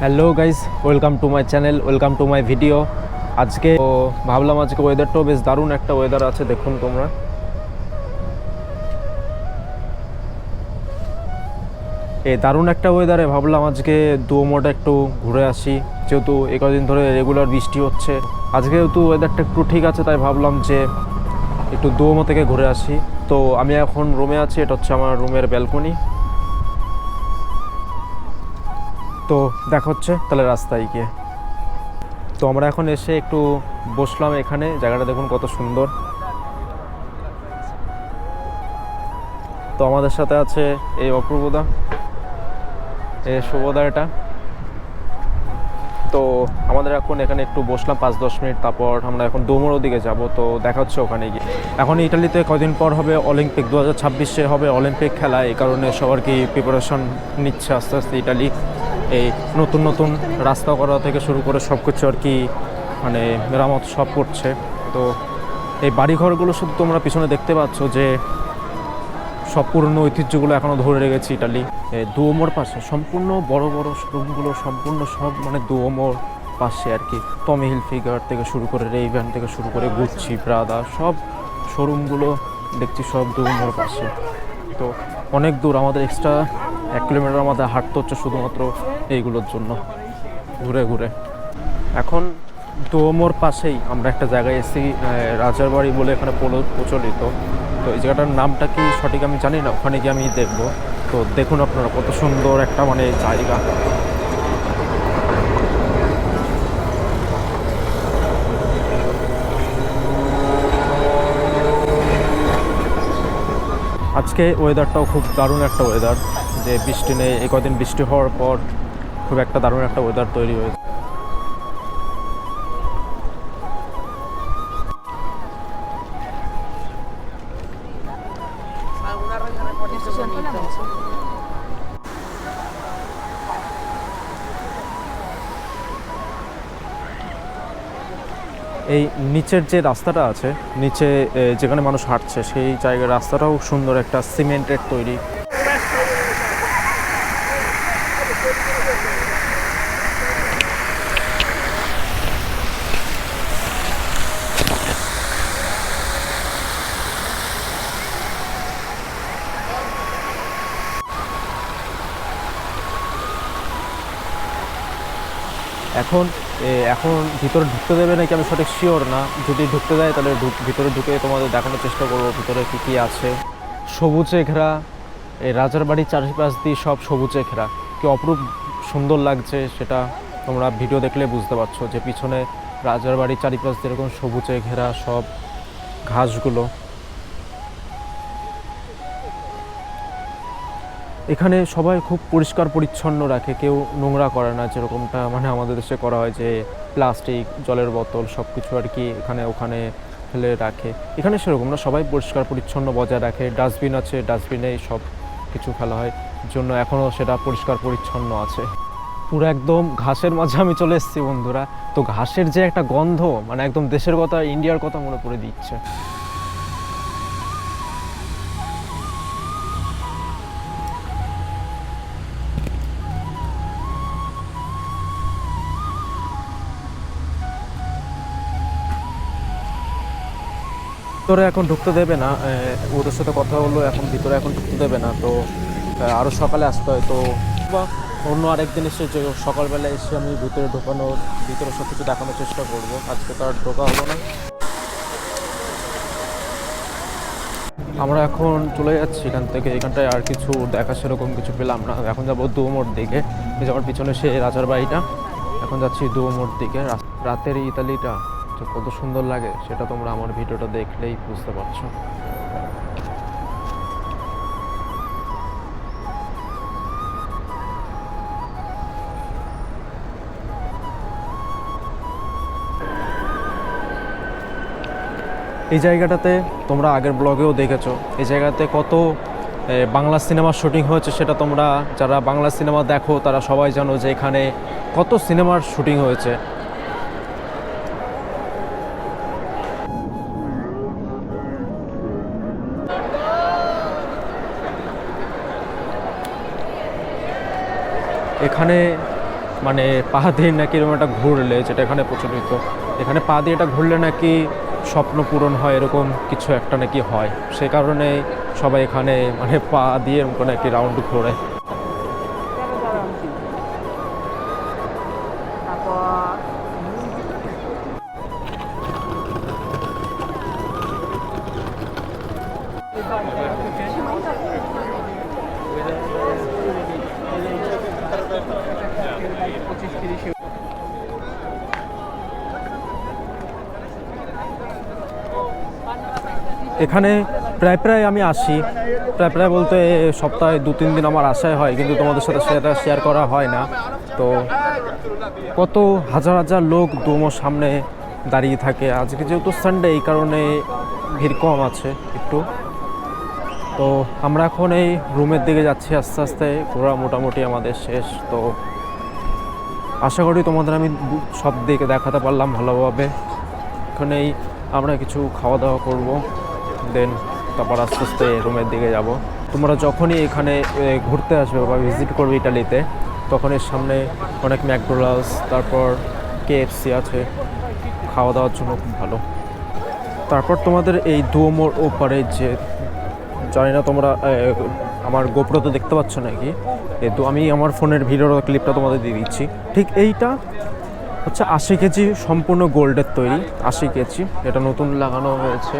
Hello guys welcome to my channel welcome to my video আজকে ভাবলাম আজকে ওয়েদারটাও বেশ দারুণ একটা ওয়েদার আছে, দেখুন তোমরা। এই দারুণ একটা ওয়েদারে ভাবলাম আজকে দুমোটা একটু ঘুরে আসি, যেহেতু এ কদিন ধরে রেগুলার বৃষ্টি হচ্ছে। আজকে যেহেতু ওয়েদারটা একটু ঠিক আছে, তাই ভাবলাম যে একটু দুমো থেকে ঘুরে আসি। তো আমি এখন রুমে আছি, এটা হচ্ছে আমার রুমের ব্যালকনি তো দেখা হচ্ছে তাহলে রাস্তায় গিয়ে। তো আমরা এখন এসে একটু বসলাম এখানে, জায়গাটা দেখুন কত সুন্দর। তো আমাদের সাথে আছে এই অপূর্বদা এই শুভদা এটা। তো আমাদের এখন এখানে একটু বসলাম পাঁচ দশ মিনিট, তারপর আমরা এখন ডোমোর দিকে যাব, তো দেখা হচ্ছে ওখানে গিয়ে। এখন ইটালিতে কদিন পর হবে অলিম্পিক? দু হাজার হবে অলিম্পিক খেলা, এই কারণে সবার কি প্রিপারেশন নিচ্ছে আস্তে আস্তে ইটালি? এই নতুন নতুন রাস্তা করা থেকে শুরু করে সব কিছু আর কি মানে মেরামত সব করছে। তো এই বাড়িঘরগুলো শুধু তোমরা পিছনে দেখতে পাচ্ছ যে সব পুরনো ঐতিহ্যগুলো এখনও ধরে রেখেছে ইটালি। দুয়োমোর পাশে, সম্পূর্ণ বড় বড় শোরুমগুলো সম্পূর্ণ সব মানে দুয়োমোর পাশে আর কি। টমি হিল ফিগার থেকে শুরু করে রে রেইভ্যান থেকে শুরু করে গুচ্ছি প্রাদা সব শোরুমগুলো দেখছি সব দুয়োমোর পাশে। তো অনেক দূর, আমাদের এক্সট্রা এক কিলোমিটার আমাদের হাঁটতে হচ্ছে শুধুমাত্র এইগুলোর জন্য, ঘুরে ঘুরে। এখন দোমোর পাশেই আমরা একটা জায়গায় এসেছি রাজারবাড়ি রাজার বাড়ি বলে এখানে প্রচলিত। তো এই জায়গাটার নামটা কি সঠিক আমি জানি না, ওখানে গিয়ে আমি দেখব। তো দেখুন আপনারা কত সুন্দর একটা মানে জায়গা। আজকে ওয়েদারটাও খুব দারুণ একটা ওয়েদার যে বৃষ্টি নেই, এই কদিন বৃষ্টি হওয়ার পর খুব একটা দারুণ একটা ওয়েদার তৈরি হয়েছে। এই নিচের যে রাস্তাটা আছে, নিচে যেখানে মানুষ হাঁটছে, সেই জায়গার রাস্তাটাও সুন্দর একটা সিমেন্টের তৈরি এখন এখন ভিতরে ঢুকতে দেবে নাকি আমি সঠিক শিওর না? যদি ঢুকতে দেয়, তাহলে ভিতরে ঢুকে তোমাদের দেখানোর চেষ্টা করব, ভিতরে কী কী আছে। সবুজে ঘেরা, এই রাজার বাড়ির চারিপাশ দিয়ে সব সবুজে ঘেরা। কি অপরূপ সুন্দর লাগছে সেটা তোমরা ভিডিও দেখলে বুঝতে পারছ যে পিছনে রাজার বাড়ির চারিপাশ দিয়ে এরকম সবুজে ঘেরা সব ঘাসগুলো। এখানে সবাই খুব পরিষ্কার পরিচ্ছন্ন রাখে, কেউ নোংরা করে না, যেরকমটা মানে আমাদের দেশে করা হয় যে প্লাস্টিক, জলের বোতল সব কিছু আর কি এখানে ওখানে ফেলে রাখে। এখানে সেরকম না, সবাই পরিষ্কার পরিচ্ছন্ন বজায় রাখে, ডাস্টবিন আছে, ডাস্টবিনেই সব কিছু ফেলা হয়, জন্য এখনও সেটা পরিষ্কার পরিচ্ছন্ন আছে। পুরো একদম ঘাসের মাঝে আমি চলে এসেছি বন্ধুরা, তো ঘাসের যে একটা গন্ধ মানে একদম দেশের কথা, ইন্ডিয়ার কথা মনে পড়ে দিচ্ছে। ভিতরে এখন ঢুকতে দেবে না ওদের সাথে কথা হলো, এখন ভিতরে এখন ঢুকতে দেবে না, তো আরও সকালে আসতে হয়, তো, বা অন্য আরেকদিন এসে যে সকালবেলা এসে আমি ভিতরে ঢোকানোর, ভিতরে সব কিছু দেখানোর চেষ্টা করব, আজকে তো আর ঢোকা হলো না। আমরা এখন চলে যাচ্ছি এখান থেকে, এখানটায় আর কিছু দেখা সেরকম কিছু পেলাম না, এখন যাব দুমোর দিকে এই যে আমার পিছনে সে রাজার বাড়িটা, এখন যাচ্ছি দুমোর দিকে রাতের ইতালিটা। যে কত সুন্দর লাগে, সেটা তোমরা আমার ভিডিওটা দেখলেই বুঝতে পারছ। এই জায়গাটাতে তোমরা আগের ব্লগেও দেখেছ, এই জায়গাতে কত বাংলা সিনেমার শুটিং হয়েছে সেটা তোমরা যারা বাংলা সিনেমা দেখো, তারা সবাই জানো যে এখানে কত সিনেমার শুটিং হয়েছে। এখানে মানে পা দিয়ে নাকি এরকম একটা ঘুরলে, যেটা এখানে প্রচলিত। এখানে পা দিয়ে এটা ঘুরলে নাকি স্বপ্ন পূরণ হয়, এরকম কিছু একটা নাকি হয়। সে কারণে সবাই এখানে মানে পা দিয়ে এরকম নাকি রাউন্ড ঘোরে। এখানে প্রায় প্রায় আমি আসি। প্রায় প্রায় বলতে সপ্তাহে দু, তিন দিন আমার আশায় হয়, কিন্তু তোমাদের সাথে সেটা শেয়ার করা হয় না। তো কত হাজার হাজার লোক ডোমোর সামনে দাঁড়িয়ে থাকে। আজকে যেহেতু সানডে এই কারণে ভিড় কম আছে একটু। তো আমরা এখন এই রুমের দিকে যাচ্ছি আস্তে আস্তে, ঘোরা মোটামুটি আমাদের শেষ। তো আশা করি তোমাদের আমি সব দিকে দেখাতে পারলাম ভালোভাবে। এখানেই আমরা কিছু খাওয়া দাওয়া করব। দেন, তারপর আস্তে আস্তে রুমের দিকে যাব। তোমরা যখনই এখানে ঘুরতে আসবে বা ভিজিট করবে ইটালিতে তখন এর সামনে অনেক ম্যাকডোনাল্ডস, তারপর কেএফসি আছে। খাওয়া দাওয়ার জন্য খুব ভালো। তারপর তোমাদের এই দুয়োমোর ওপারে যে, জানি না তোমরা আমার গোপ্রতে দেখতে পাচ্ছ নাকি? এ, তো আমি আমার ফোনের ভিডিওর ক্লিপটা তোমাদের দিয়ে দিচ্ছি। ঠিক এইটা হচ্ছে আশি কেজি সম্পূর্ণ গোল্ডের তৈরি, আশি কেজি। এটা নতুন লাগানো হয়েছে।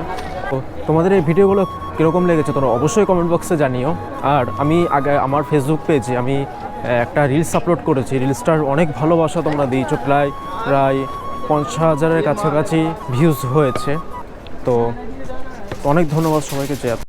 তো তোমাদের এই ভিডিওগুলো কীরকম লেগেছে তোমরা অবশ্যই কমেন্ট বক্সে জানিও। আর আমি আগে আমার ফেসবুক পেজে আমি একটা রিলস আপলোড করেছি। রিলসটার অনেক ভালোবাসা তোমরা দিয়েছ। প্রায় প্রায় পঞ্চাশ হাজারের কাছাকাছি ভিউজ হয়েছে। তো অনেক ধন্যবাদ সবাইকে যে